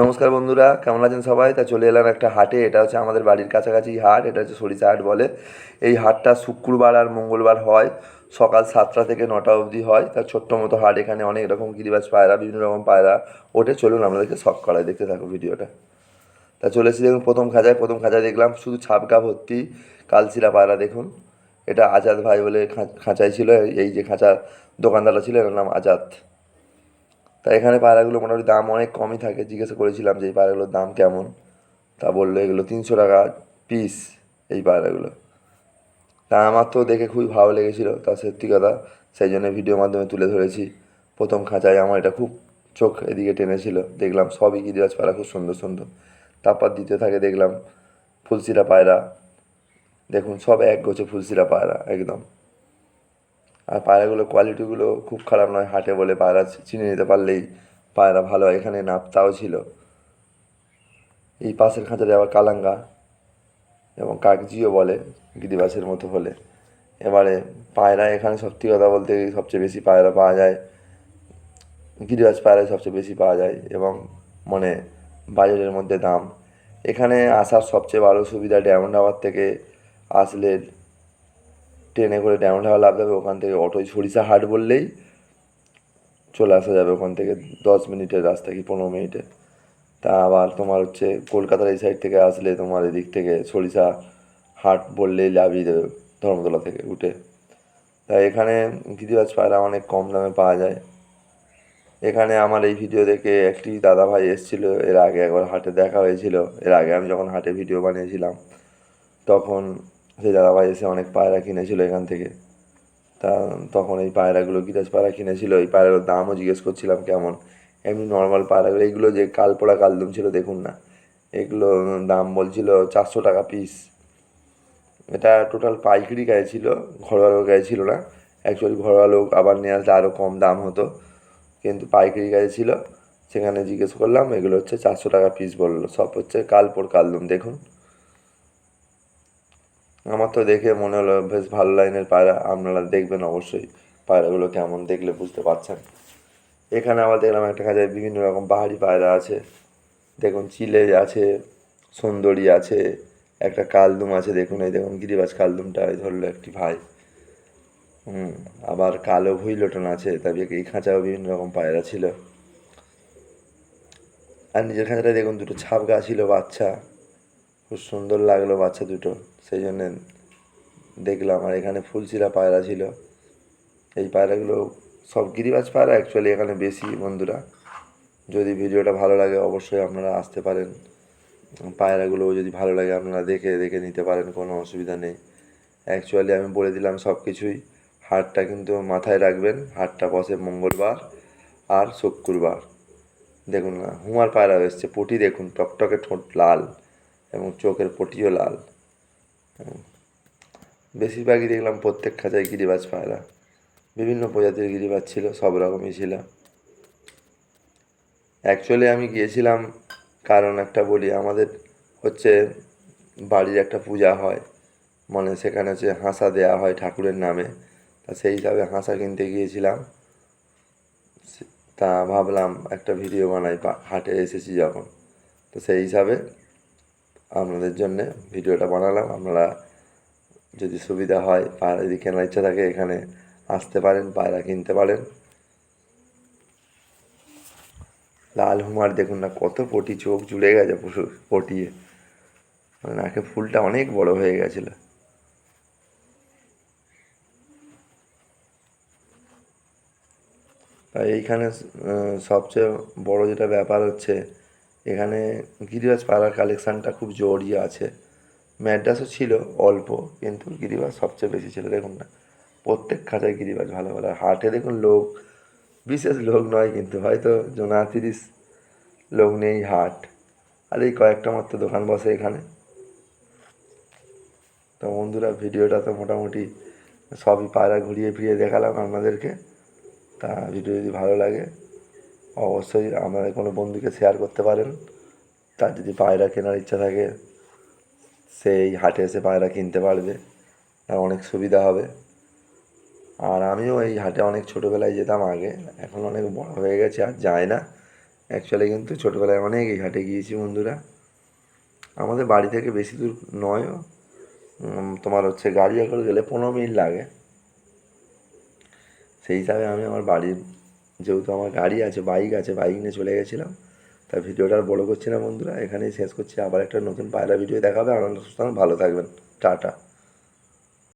নমস্কার বন্ধুরা, কেমন আছেন সবাই? তা চলে এলাম একটা হাটে, এটা হচ্ছে আমাদের বাড়ির কাছাকাছি হাট, এটা হচ্ছে সরিষা হাট বলে। এই হাটটা শুক্রবার আর মঙ্গলবার হয়, সকাল সাতটা থেকে নটা অবধি হয়। তার ছোট্ট মতো হাট, এখানে অনেক রকম গিরিবাজ পায়রা, বিভিন্ন রকম পায়রা ওঠে। চলুন আপনাদেরকে শখ করায় দেখতে থাকো ভিডিওটা। তা চলে এসেছি, দেখুন, প্রথম খাঁচায় প্রথম খাঁচায় দেখলাম, শুধু ছাপকা ভর্তি কালচিরা পায়রা, দেখুন। এটা আজাদ ভাই বলে খাঁচায় ছিল, এই যে খাঁচা দোকানদারটা ছিল, এর নাম আজাদ। তা এখানে পায়রাগুলো মোটামুটি দাম অনেক কমই থাকে। জিজ্ঞাসা করেছিলাম যে এই পায়রাগুলোর দাম কেমন? তা বলল, এগুলো তিনশো টাকা পিস এই পায়রাগুলো। তা আমার তো দেখে খুবই ভালো লেগেছিলো, তা সত্যি কথা, সেই জন্য ভিডিওর মাধ্যমে তুলে ধরেছি। প্রথম খাঁচায় আমার এটা খুব চোখ এদিকে টেনেছিল, দেখলাম সবই গিরিবাজ পায়রা, খুব সুন্দর সুন্দর। তারপর দ্বিতীয় থাকে দেখলাম ফুলসিরা পায়রা। দেখুন, সব এক গোছে ফুলসিরা পায়রা, একদম। আর পায়রাগুলোর কোয়ালিটিগুলো খুব খারাপ নয়, হাটে বলে পায়রা চিনে নিতে পারলেই পায়রা ভালো এখানে নাপতাও ছিল। এই পাশের খাঁচাতে আবার কালাঙ্গা এবং কাকজিও বলে, গিরিবাসের মতো হলে। এবারে পায়রা এখানে সত্যি কথা বলতে সবচেয়ে বেশি পায়রা পাওয়া যায়। গিরিবাজ পায়রাই সবচেয়ে বেশি পাওয়া যায় এবং মানে বাজারের মধ্যে দাম। এখানে আসার সবচেয়ে ভালো সুবিধা ডায়মন্ড থেকে আসলে ট্রেনে করে ডায়মন্ড হাওয়া লাভ যাবে, ওখান থেকে অটোয় সরিষা হাট বললেই চলে আসা যাবে ওখান থেকে দশ মিনিটের রাস্তা কি পনেরো মিনিটে। তা আবার তোমার হচ্ছে কলকাতার এই সাইড থেকে আসলে তোমার এদিক থেকে সরিষা হাট বললেই লাভই দেবে ধর্মতলা থেকে উঠে। তাই এখানে গিরিবাজ পায়রা অনেক কম দামে পাওয়া যায়। এখানে আমার এই ভিডিও দেখে একটি দাদা ভাই এসেছিল, এর আগে একবার হাটে দেখা হয়েছিল, এর আগে আমি যখন হাটে ভিডিও বানিয়েছিলাম, তখন সেই দাদাভাই এসে অনেক পায়রা কিনেছিল এখান থেকে। তা তখন এই পায়রাগুলো গিরাজ পায়রা কিনেছিল, এই পায়রাগুলোর দামও জিজ্ঞেস করছিলাম কেমন। এমনি নর্মাল পায়রাগুলো, এইগুলো যে কালপোড়া কালদুম ছিল, দেখুন না। এগুলো দাম বলছিল চারশো টাকা পিস এটা টোটাল পাইকারি গায়ে ছিল ঘরোয়া লোক গায়ে ছিল না। অ্যাকচুয়ালি ঘরোয়া লোক আবার নিয়ে আসলে আরও কম দাম হতো। কিন্তু পাইকারি গায়ে ছিল সেখানে জিজ্ঞেস করলাম, এগুলো হচ্ছে চারশো টাকা পিস বলল। সব হচ্ছে কালপোর কালদুম, দেখুন। আমার তো দেখে মনে হলো, বেশ ভালো লাইনের পায়রা, আপনারা দেখবেন অবশ্যই পায়রাগুলো কেমন দেখলে বুঝতে পারছেন। এখানে আবার দেখলাম একটা কাজে বিভিন্ন রকম পাহাড়ি পায়রা আছে। দেখুন, চিলে আছে, সুন্দরী আছে, একটা কালদুম আছে, দেখুন, এই দেখুন গিরিবাজ কালদুমটা ধরলো একটি ভাই। হুম, আবার কালো ভুইলোটন আছে তবে এই খাঁচাও বিভিন্ন রকম পায়রা ছিল। আর নিজের খাঁচাটায় দেখুন, দুটো ছাপগা ছিল বাচ্চা। খুব সুন্দর লাগল বাচ্চা দুটো। সেই জন্যে দেখলাম। আর এখানে ফুলচিরা পায়রা ছিল। এই পায়রাগুলো সব গিরিবাজ পায়রা অ্যাকচুয়ালি এখানে বেশি বন্ধুরা। যদি ভিডিওটা ভালো লাগে অবশ্যই আপনারা আসতে পারেন। পায়রাগুলো যদি ভালো লাগে আপনারা দেখে দেখে নিতে পারেন, কোনো অসুবিধা নেই। অ্যাকচুয়ালি আমি বলে দিলাম সব কিছুই। হাটটা কিন্তু মাথায় রাখবেন। হাটটা বসে মঙ্গলবার আর শুক্রবার। দেখুন না, হুমার পায়রা এসছে। পটি দেখুন, টকটকে ঠোঁট লাল। এবং চোখের পটিও লাল। বেশিরভাগই দেখলাম প্রত্যেক খাঁচায় গিরিবাজ পায়রা বিভিন্ন প্রজাতির গিরিবাজ ছিল, সব রকমই ছিল। অ্যাকচুয়ালি আমি গিয়েছিলাম, কারণ একটা বলি, আমাদের হচ্ছে বাড়ির একটা পূজা হয়। মানে সেখানে হচ্ছে হাঁসা দেওয়া হয় ঠাকুরের নামে। তা সেই হিসাবে হাঁসা কিনতে গিয়েছিলাম। তা ভাবলাম একটা ভিডিও বানাই হাটে এসেছি যখন। তো সেই হিসাবে আপনাদের জন্যে ভিডিওটা বানালাম। আপনারা যদি সুবিধা হয় পায়রা যদি কেনার ইচ্ছা থাকে এখানে আসতে পারেন, পায়রা কিনতে পারেন। লাল হুমার দেখুন না, কত পটি চোখ জুড়ে গেছে পশু, পটিয়ে। মানে নাকে ফুলটা অনেক বড় হয়ে গেছিল। তাই এইখানে সবচেয়ে বড় যেটা ব্যাপার হচ্ছে এখানে গিরিবাজ পাড়ার কালেকশানটা খুব জোরই আছে। ম্যাড্রাসও ছিল অল্প, কিন্তু গিরিবাজ সবচেয়ে বেশি ছিল। দেখুন না, প্রত্যেক খাঁচায় গিরিবাজ ভালো ভালো। হাটে দেখুন লোক, বিশেষ লোক নয় কিন্তু হয়তো জোনা তিরিশ লোক নেই হাট। আর এই কয়েকটা মাত্র দোকান বসে এখানে। তো বন্ধুরা, ভিডিওটা তো মোটামুটি সবই পায়রা ঘুরিয়ে ফিরিয়ে দেখালাম আপনাদেরকে। তা ভিডিও যদি ভালো লাগে অবশ্যই আমাদের কোনো বন্ধুকে শেয়ার করতে পারেন। তার যদি পায়রা কেনার ইচ্ছা থাকে সেই হাটে এসে পায়রা কিনতে পারবে। তার অনেক সুবিধা হবে। আর আমিও এই হাটে অনেক ছোটোবেলায় যেতাম আগে, এখন অনেক বড় হয়ে গেছে, আর যায় না। অ্যাকচুয়ালি কিন্তু ছোটোবেলায় অনেক এই হাটে গিয়েছি বন্ধুরা। আমাদের বাড়ি থেকে বেশি দূর নয় তোমার হচ্ছে গাড়ি করে গেলে পনেরো মিনিট লাগে। সেই হিসাবে আমি আমার বাড়ির যেহেতু আমার গাড়ি আছে বাইক আছে বাইক নিয়ে চলে গেছিলাম। তাই ভিডিওটা আর বড়ো করছি না বন্ধুরা, এখানেই শেষ করছি। আবার একটা নতুন পায়রা ভিডিও দেখাবে। আনন্দ সুস্থান ভালো থাকবেন। টাটা।